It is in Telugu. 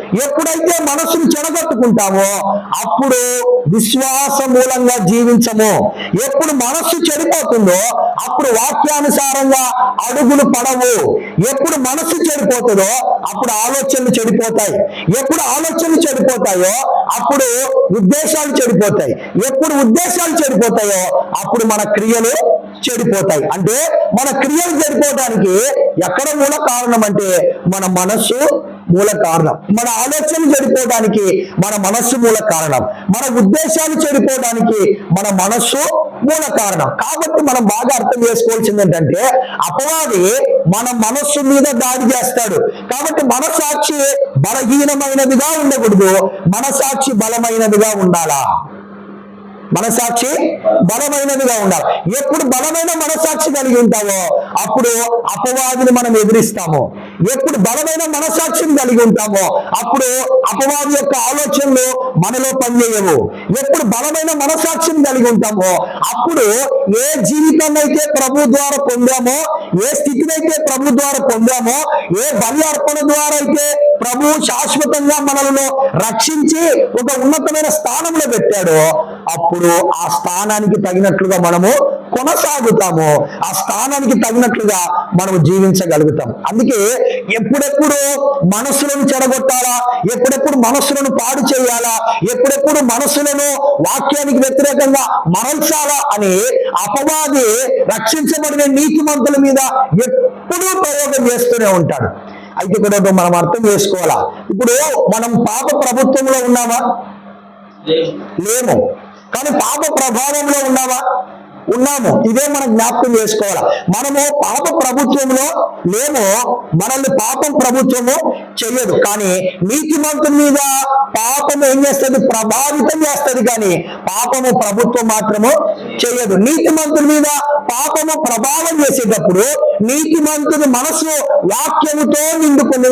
ఎప్పుడైతే మనసును చెడగొట్టుకుంటామో అప్పుడు విశ్వాస మూలంగా జీవించము. ఎప్పుడు మనస్సు చెడిపోతుందో అప్పుడు వాక్యానుసారంగా అడుగులు పడవు. ఎప్పుడు మనస్సు చెడిపోతుందో అప్పుడు ఆలోచనలు చెడిపోతాయి. ఎప్పుడు ఆలోచనలు చెడిపోతాయో అప్పుడు ఉద్దేశాలు చెడిపోతాయి. ఎప్పుడు ఉద్దేశాలు చెడిపోతాయో అప్పుడు మన క్రియలు చెడిపోతాయి. అంటే మన క్రియలు చెడిపోవడానికి ఎక్కడ మూల కారణం అంటే మన మనస్సు మూల కారణం. మన ఆలోచనలు చెడిపోవడానికి మన మనస్సు మూల కారణం. మన ఉద్దేశాలు చెడిపోవడానికి మన మనస్సు మూల కారణం. కాబట్టి మనం బాగా అర్థం చేసుకోవాల్సింది ఏంటంటే అపవాది మన మనస్సు మీద దాడి చేస్తాడు. కాబట్టి మనసాక్షి బలహీనమైనదిగా ఉండకూడదు. మనసాక్షి బలమైనదిగా ఉండాలా? మనసాక్షి బలమైనదిగా ఉండాలి. ఎప్పుడు బలమైన మనసాక్షి కలిగి ఉంటావో అప్పుడు అపవాదిని మనం ఎదిరిస్తాము. ఎప్పుడు బలమైన మనసాక్షిని కలిగి ఉంటామో అప్పుడు అపవాది యొక్క ఆలోచనలు మనలో పనిచేయవు. ఎప్పుడు బలమైన మనసాక్షిని కలిగి ఉంటామో అప్పుడు ఏ జీవితాన్ని అయితే ప్రభు ద్వారా పొందామో ఏ స్థితిని అయితే ప్రభు ద్వారా పొందామో ఏ బలి అర్పణ ద్వారా అయితే ప్రభు శాశ్వతంగా మనల్ని రక్షించి ఒక ఉన్నతమైన స్థానంలో పెట్టాడో అప్పుడు ఆ స్థానానికి తగినట్లుగా మనము కొనసాగుతాము. ఆ స్థానానికి తగినట్లుగా మనము జీవించగలుగుతాం. అందుకే ఎప్పుడెప్పుడు మనస్సులను చెడగొట్టాలా ఎప్పుడెప్పుడు మనస్సులను పాడు చేయాలా ఎప్పుడెప్పుడు మనస్సులను వాక్యానికి వ్యతిరేకంగా మరల్చాలా అని అపవాది రక్షించబడిన నీతిమంతుల మీద ఎప్పుడూ ప్రయోగం చేస్తూనే ఉంటాడు. అయితే ఇక్కడ మనం అర్థం చేసుకోవాలా? ఇప్పుడు మనం పాప ప్రభుత్వంలో ఉన్నామా లేము. కానీ పాప ప్రభావంలో ఉన్నామా ఉన్నాము. ఇదే మనం జ్ఞాపకం చేసుకోవాలి? మనము పాప ప్రభుత్వంలో మేము మనల్ని పాపం ప్రభుత్వము చెయ్యదు. కానీ నీతిమంతుని మీద పాప ఏం చేస్తుంది? ప్రభావితం చేస్తుంది కానీ పాపము ప్రభుత్వం మాత్రము చేయదు. నీతిమంతుని మీద పాపము ప్రభావం చేసేటప్పుడు నీతిమంతుని మనసు వాక్యముతో నిండుకుని